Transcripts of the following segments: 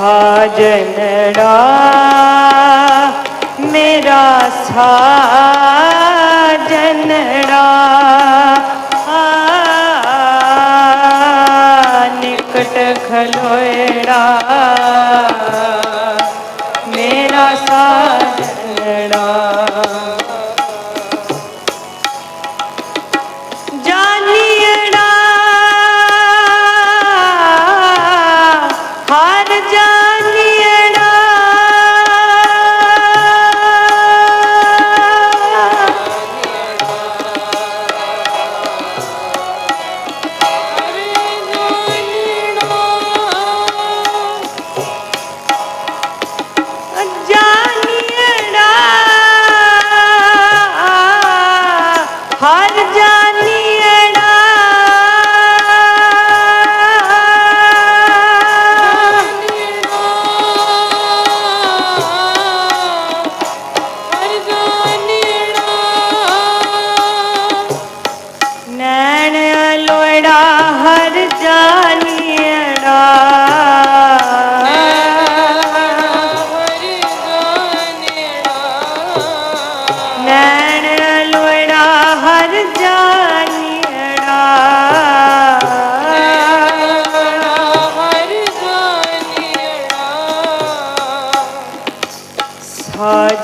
ਸਾਜਨੜਾ ਮੇਰਾ ਸਾਜਨੜਾ।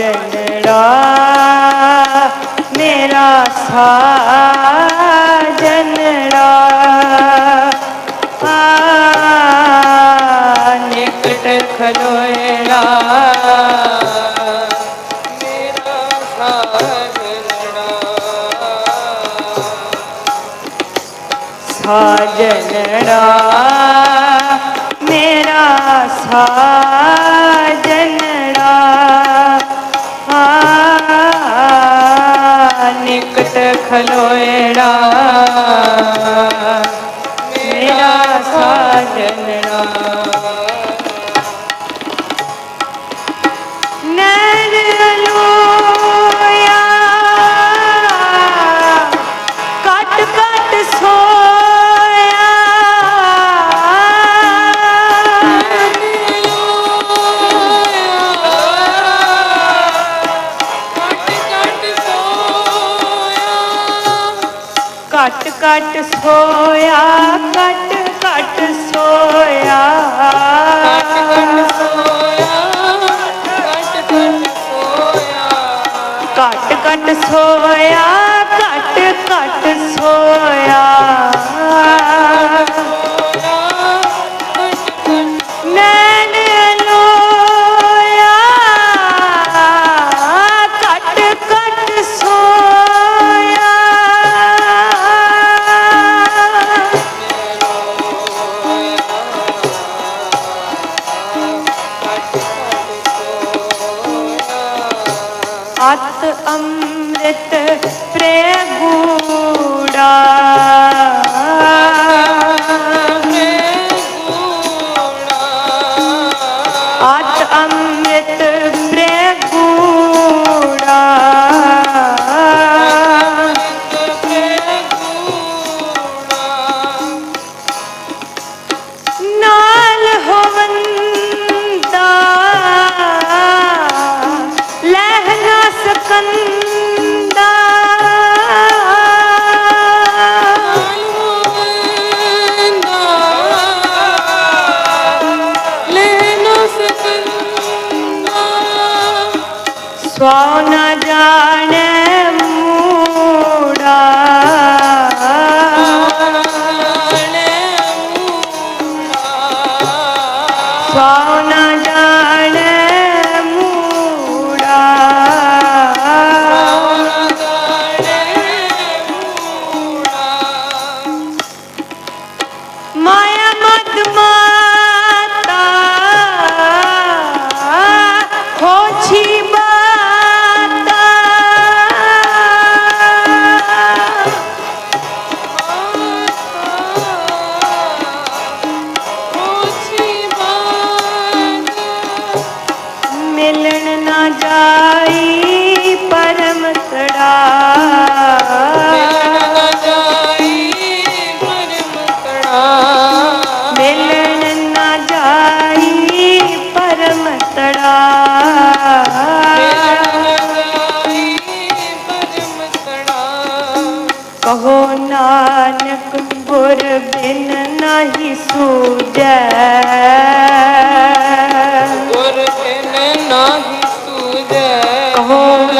ਸਾਜਨੜਾ ਮੇਰਾ ਸਾਜਨੜਾ ਨਿਕਟ ਖਲੋਏੜਾ খোয়া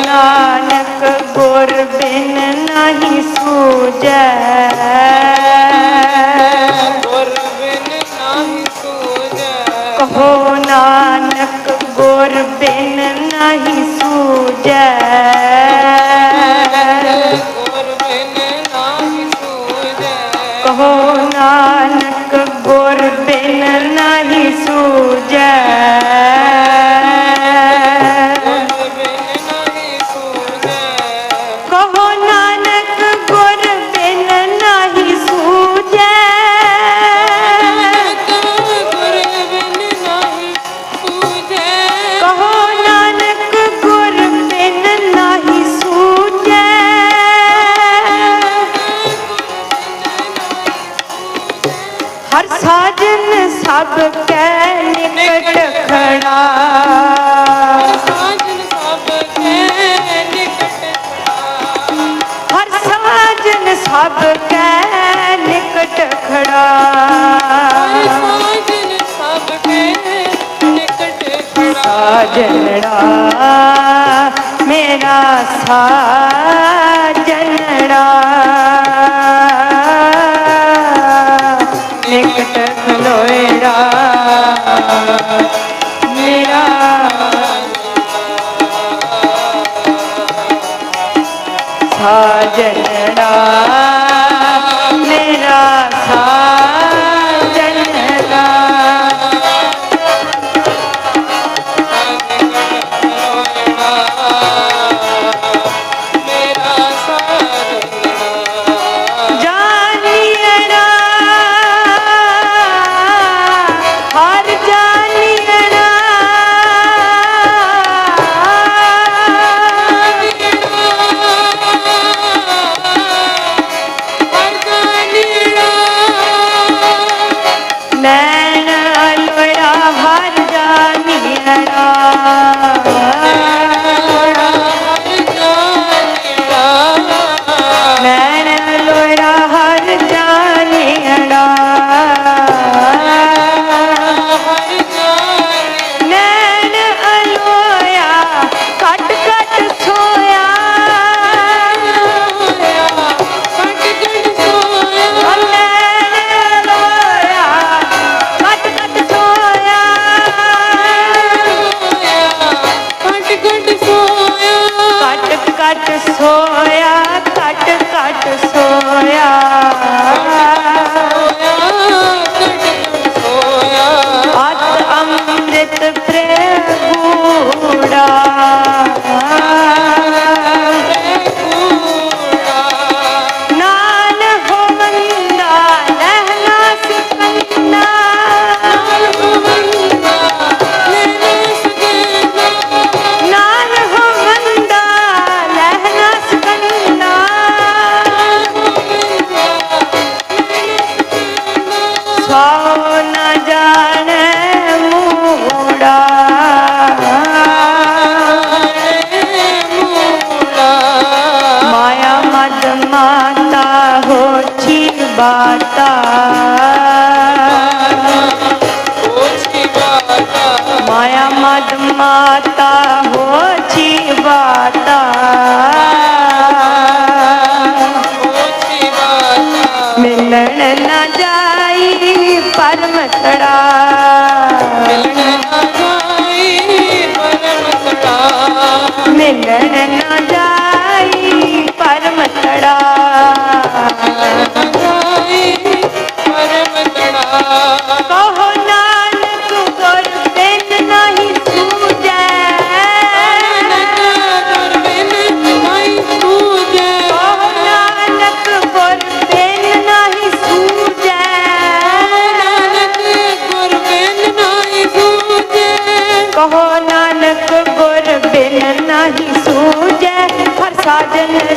ਨਾਨਕ ਗੁਰ ਬਿਨ ਨਹੀਂ ਸੂਝੈ। ਗੁਰ ਬਿਨ ਨਹੀਂ ਸੂਝੈ। ਕਹੋ ਨਾ ਸਭ ਕੈ ਨਿਕਟ ਖੜਾ। ਸਭ ਕੈ ਨਿਕਟ ਖੜਾ। ਸਾਜਨ ਸਭ ਕੈ ਨਿਕਟ ਖੜਾ। ਸਾਜਨ ਸਭ ਕੈ ਨਿਕਟ ਖੜਾ। ਸਾਜਨੜਾ ਮੇਰਾ ਸਾਜਨੜਾ ਸਾਜਣਾ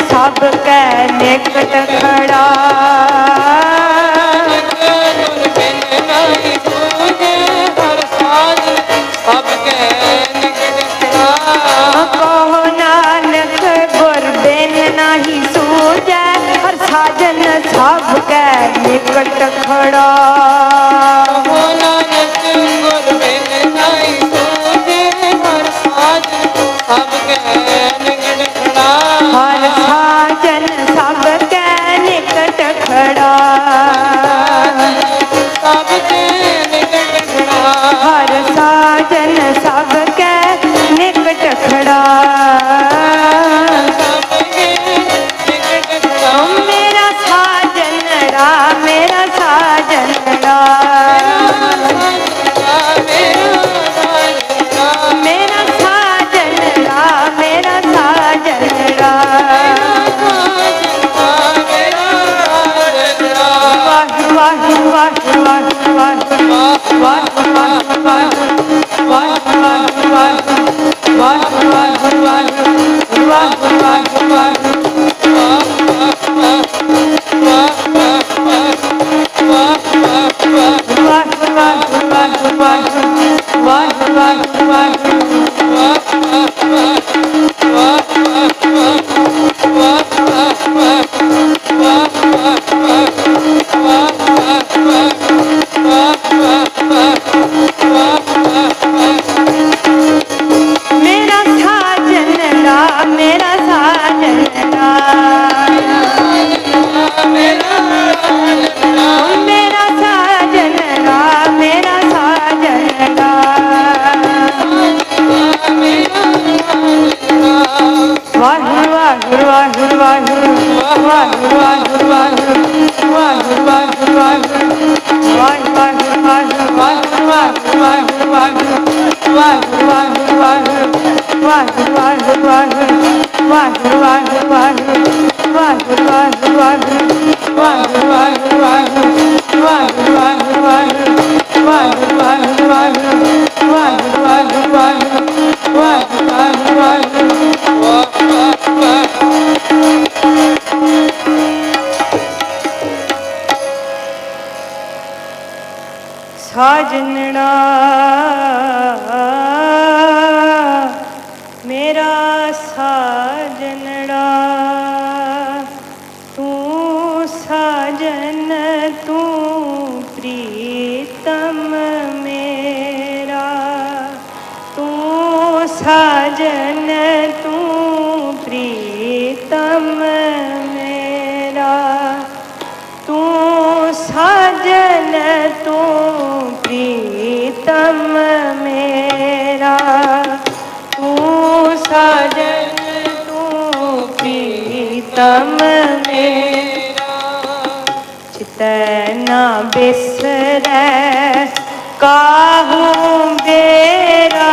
ਸਭ ਕੈ ਨਿਕਟ ਖੜਾ। tua graça. जन तू प्रीतम मेरा तू साजन तू प्रीतम मेरा चितना बिसर काहू बेरा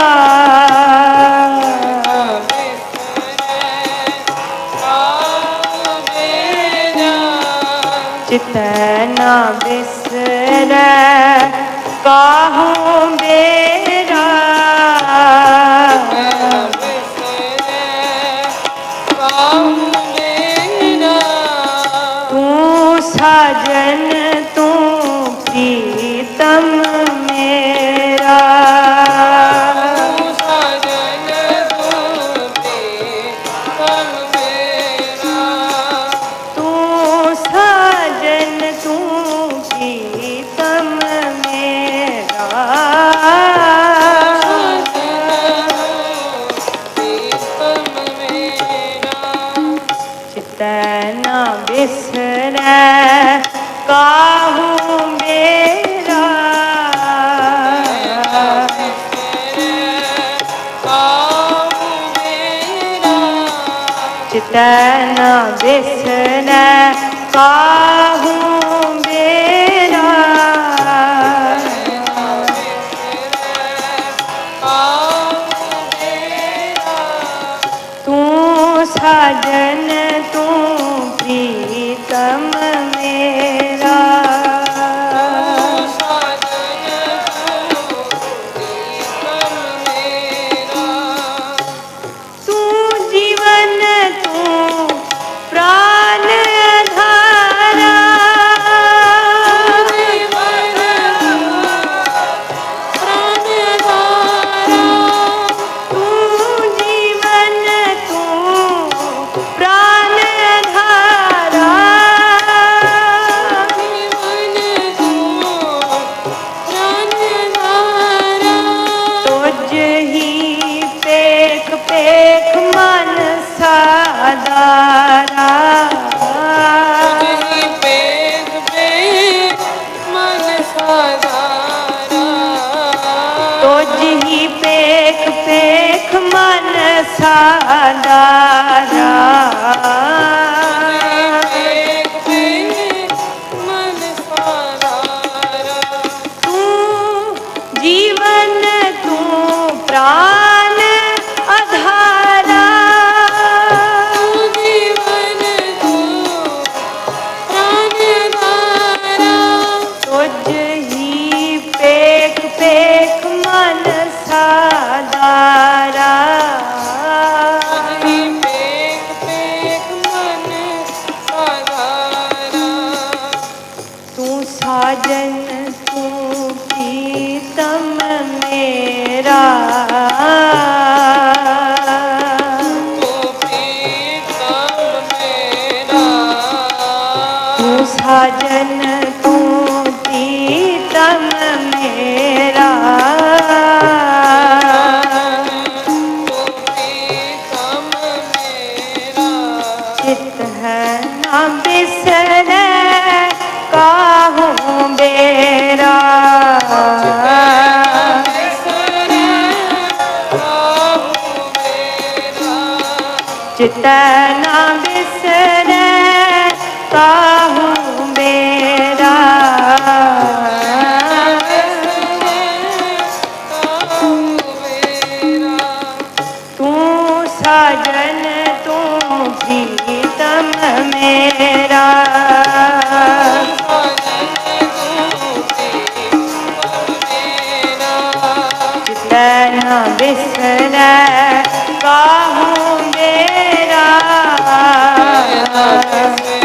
चितना बिस ठहर काहू बे Yeah. Yeah.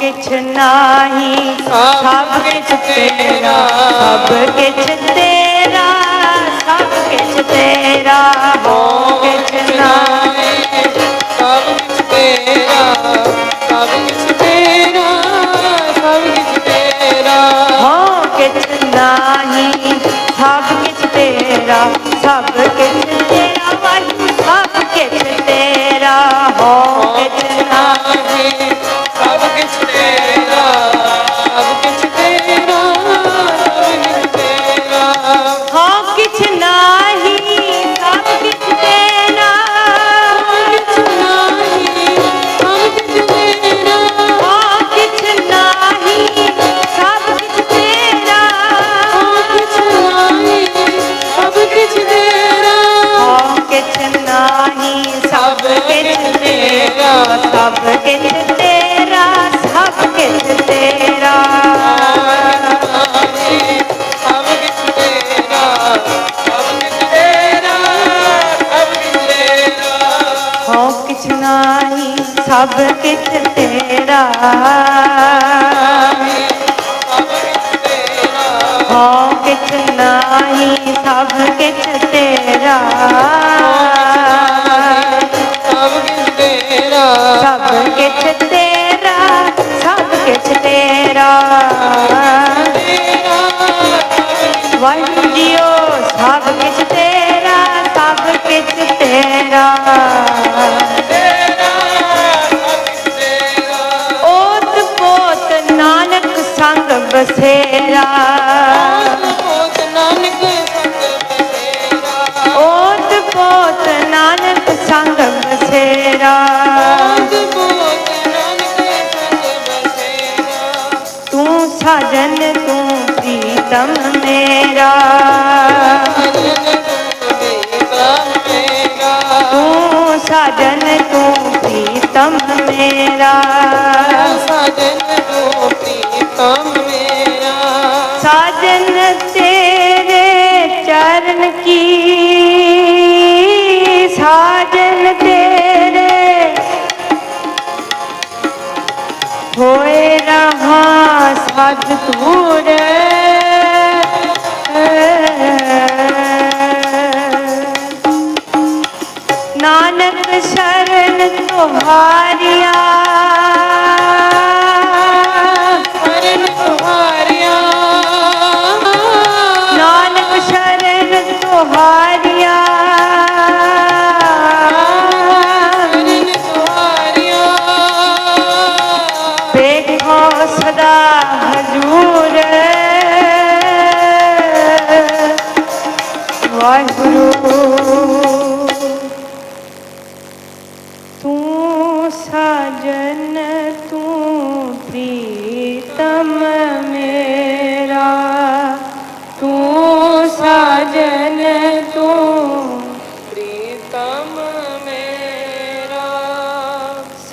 ਕਿਛ ਨਾਹੀ ਸਭ ਕਿਛ ਤੇਰਾ। ਸਭ ਕਿਛ ਤੇਰਾ ਸਭ ਕਿਛ ਤੇਰਾ। ਹੋ ਕਿਛ ਨਾਹੀ ਸਭ ਕਿਛ ਤੇਰਾ। ਹੋ ਕਿਛ ਨਾਹੀ ਸਭ ਕਿਛ ਤੇਰਾ। ਪ੍ਰੀਤਮ ਮੇਰਾ। ਸਾਜਨ ਤੇਰੇ ਚਰਨ ਕੀ? ਸਾਜਨ ਤੇਰੇ ਹੋਏ ਰਹਾ ਸਦ ਤੂਰ ਨਾਨਕ ਸ਼ਰਨ ਤੁਹਾਰੀਆ। ਨਾਨਕ ਸ਼ਰਨ ਤੁਹਾਰੀਆ।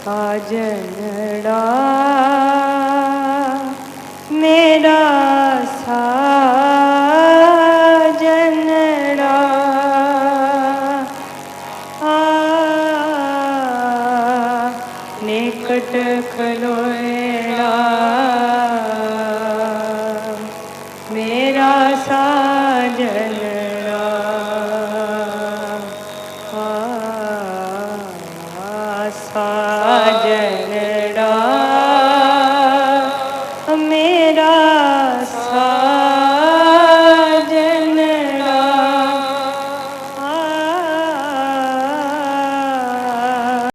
ਸਾਜਨੜਾ